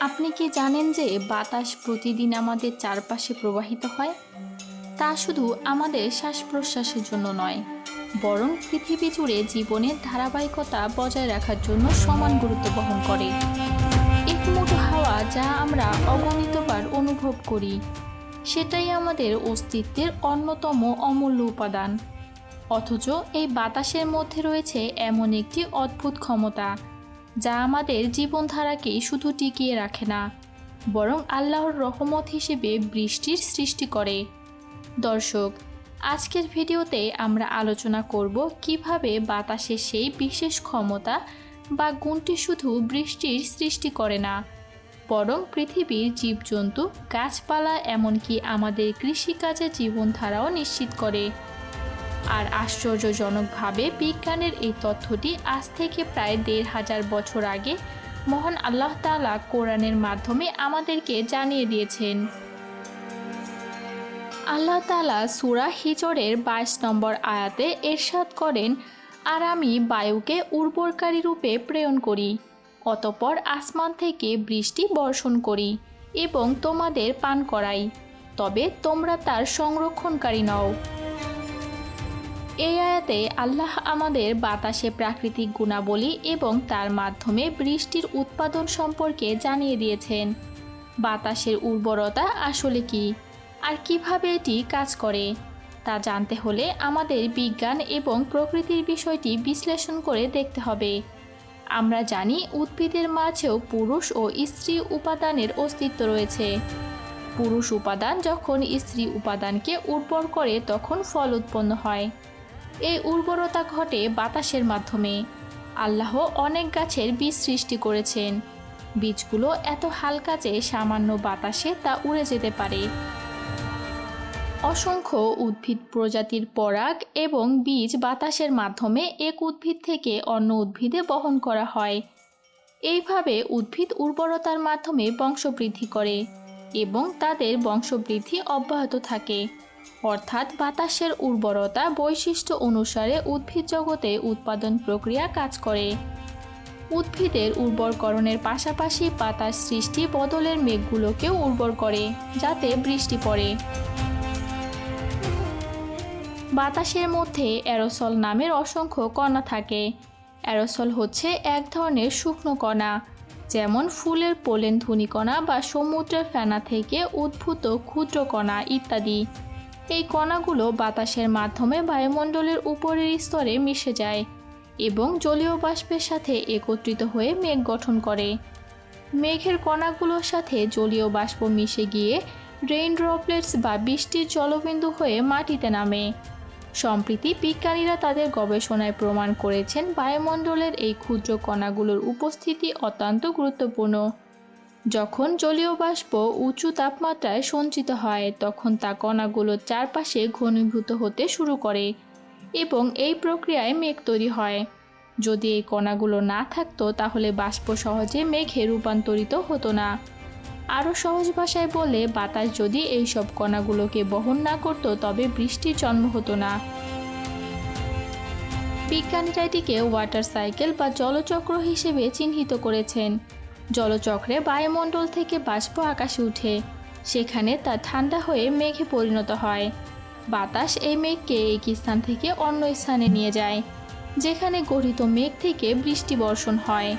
আপনি কি জানেন যে বাতাস প্রতিদিন আমাদের চারপাশে প্রবাহিত হয়? তা শুধু আমাদের শ্বাস প্রশ্বাসের জন্য নয়, বরং পৃথিবী জুড়ে জীবনের ধারাবাহিকতা বজায় রাখার জন্য সমান গুরুত্ব বহন করে। এক হাওয়া যা আমরা অগণিতবার অনুভব করি, সেটাই আমাদের অস্তিত্বের অন্যতম অমূল্য উপাদান। অথচ এই বাতাসের মধ্যে রয়েছে এমন একটি অদ্ভুত ক্ষমতা যা আমাদের জীবনধারাকে শুধু টিকিয়ে রাখে না, বরং আল্লাহর রহমত হিসেবে বৃষ্টির সৃষ্টি করে। দর্শক, আজকের ভিডিওতে আমরা আলোচনা করব কীভাবে বাতাসের সেই বিশেষ ক্ষমতা বা গুণটি শুধু বৃষ্টির সৃষ্টি করে না, বরং পৃথিবীর জীবজন্তু, গাছপালা, এমনকি আমাদের কৃষিকাজের জীবনধারাও নিশ্চিত করে। আর আশ্চর্যজনকভাবে বিজ্ঞানের এই তথ্যটি আজ থেকে প্রায় দেড় হাজার বছর আগে মহান আল্লাহ তালা কোরআনের মাধ্যমে আমাদেরকে জানিয়ে দিয়েছেন। আল্লাহ তাআলা সূরা হিজরের বাইশ নম্বর আয়াতে এরশাদ করেন, আর আমি বায়ুকে উর্বরকারী রূপে প্রেরণ করি, অতপর আসমান থেকে বৃষ্টি বর্ষণ করি এবং তোমাদের পান করাই। তবে তোমরা তার সংরক্ষণকারী নও। এই আয়াতে আল্লাহ আমাদের বাতাসে প্রাকৃতিক গুণাবলী এবং তার মাধ্যমে বৃষ্টির উৎপাদন সম্পর্কে জানিয়ে দিয়েছেন। বাতাসের উর্বরতা আসলে কি? আর কীভাবে এটি কাজ করে? তা জানতে হলে আমাদের বিজ্ঞান এবং প্রকৃতির বিষয়টি বিশ্লেষণ করে দেখতে হবে। আমরা জানি উদ্ভিদের মাঝেও পুরুষ ও স্ত্রী উপাদানের অস্তিত্ব রয়েছে। পুরুষ উপাদান যখন স্ত্রী উপাদানকে উর্বর করে তখন ফল উৎপন্ন হয়। এই উর্বরতা ঘটে বাতাসের মাধ্যমে। আল্লাহ অনেক গাছের বীজ সৃষ্টি করেছেন। বীজগুলো এত হালকা যে সামান্য বাতাসে তা উড়ে যেতে পারে। অসংখ্য উদ্ভিদ প্রজাতির পরাগ এবং বীজ বাতাসের মাধ্যমে এক উদ্ভিদ থেকে অন্য উদ্ভিদে বহন করা হয়। এইভাবে উদ্ভিদ উর্বরতার মাধ্যমে বংশবৃদ্ধি করে এবং তাদের বংশবৃদ্ধি অব্যাহত থাকে। অর্থাৎ বাতাসের উর্বরতা বৈশিষ্ট্য অনুসারে উদ্ভিদ জগতে উৎপাদন প্রক্রিয়া কাজ করে। উদ্ভিদের উর্বরকরণের পাশাপাশি বাতাস সৃষ্টি বদলের মেঘগুলোকেও উর্বর করে, যাতে বৃষ্টি পড়ে। বাতাসের মধ্যে অ্যারোসল নামের অসংখ্য কণা থাকে। অ্যারোসল হচ্ছে এক ধরনের শুকনো কণা, যেমন ফুলের পোলেন ধূনিকণা বা সমুদ্রের ফেনা থেকে উদ্ভূত ক্ষুদ্র কণা ইত্যাদি। এই কণাগুলো বাতাসের মাধ্যমে বায়ুমণ্ডলের উপরের স্তরে মিশে যায় এবং জলীয় বাষ্পের সাথে একত্রিত হয়ে মেঘ গঠন করে। মেঘের কণাগুলোর সাথে জলীয় বাষ্প মিশে গিয়ে রেইন ড্রপলেটস বা বৃষ্টির জলবিন্দু হয়ে মাটিতে নামে। সম্প্রতি বিজ্ঞানীরা তাদের গবেষণায় প্রমাণ করেছেন বায়ুমণ্ডলের এই ক্ষুদ্র কণাগুলোর উপস্থিতি অত্যন্ত গুরুত্বপূর্ণ। যখন জলীয় বাষ্প উঁচু তাপমাত্রায় সঞ্চিত হয়, তখন তা কণাগুলোর চারপাশে ঘনীভূত হতে শুরু করে এবং এই প্রক্রিয়ায় মেঘ তৈরি হয়। যদি এই কণাগুলো না থাকতো, তাহলে বাষ্প সহজে মেঘে রূপান্তরিত হতো না। আরও সহজ ভাষায় বলে, বাতাস যদি এই সব কণাগুলোকে বহন না করত, তবে বৃষ্টির জন্ম হতো না। বিজ্ঞানীরা এটিকে ওয়াটার সাইকেল বা জলচক্র হিসেবে চিহ্নিত করেছেন। জলচক্রে বায়ুমণ্ডল থেকে বাষ্প আকাশে উঠে। সেখানে তা ঠান্ডা হয়ে মেঘে পরিণত হয়। বাতাস এই মেঘকে এক স্থান থেকে অন্য স্থানে নিয়ে যায়, যেখানে গঠিত মেঘ থেকে বৃষ্টি বর্ষণ হয়।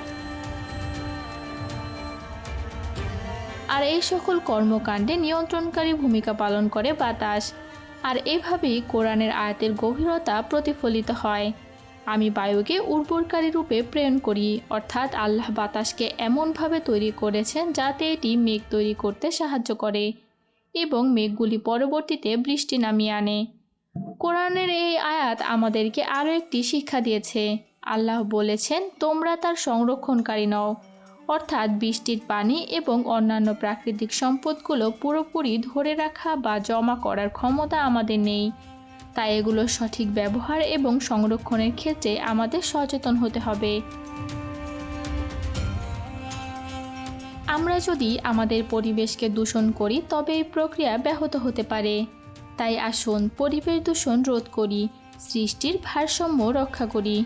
আর এই সকল কর্মকাণ্ডে নিয়ন্ত্রণকারী ভূমিকা পালন করে বাতাস, আর এভাবেই কোরআনের আয়াতের গভীরতা প্রতিফলিত হয়। আমি বায়ুকে উর্বরকারী রূপে প্রেরণ করি, অর্থাৎ আল্লাহ বাতাসকে এমনভাবে তৈরি করেছেন যাতে এটি মেঘ তৈরি করতে সাহায্য করে এবং মেঘগুলি পরবর্তীতে বৃষ্টি নামিয়ে আনে। কোরআনের এই আয়াত আমাদেরকে আরও একটি শিক্ষা দিয়েছে। আল্লাহ বলেছেন, তোমরা তার সংরক্ষণকারী নও, অর্থাৎ বৃষ্টির পানি এবং অন্যান্য প্রাকৃতিক সম্পদগুলো পুরোপুরি ধরে রাখা বা জমা করার ক্ষমতা আমাদের নেই। তাই এগুলোর সঠিক ব্যবহার এবং সংরক্ষণের ক্ষেত্রে আমাদের সচেতন হতে হবে। আমরা যদি আমাদের পরিবেশকে দূষণ করি, তবে এই প্রক্রিয়া ব্যাহত হতে পারে। তাই আসুন পরিবেশ দূষণ রোধ করি, সৃষ্টির ভারসাম্য রক্ষা করি।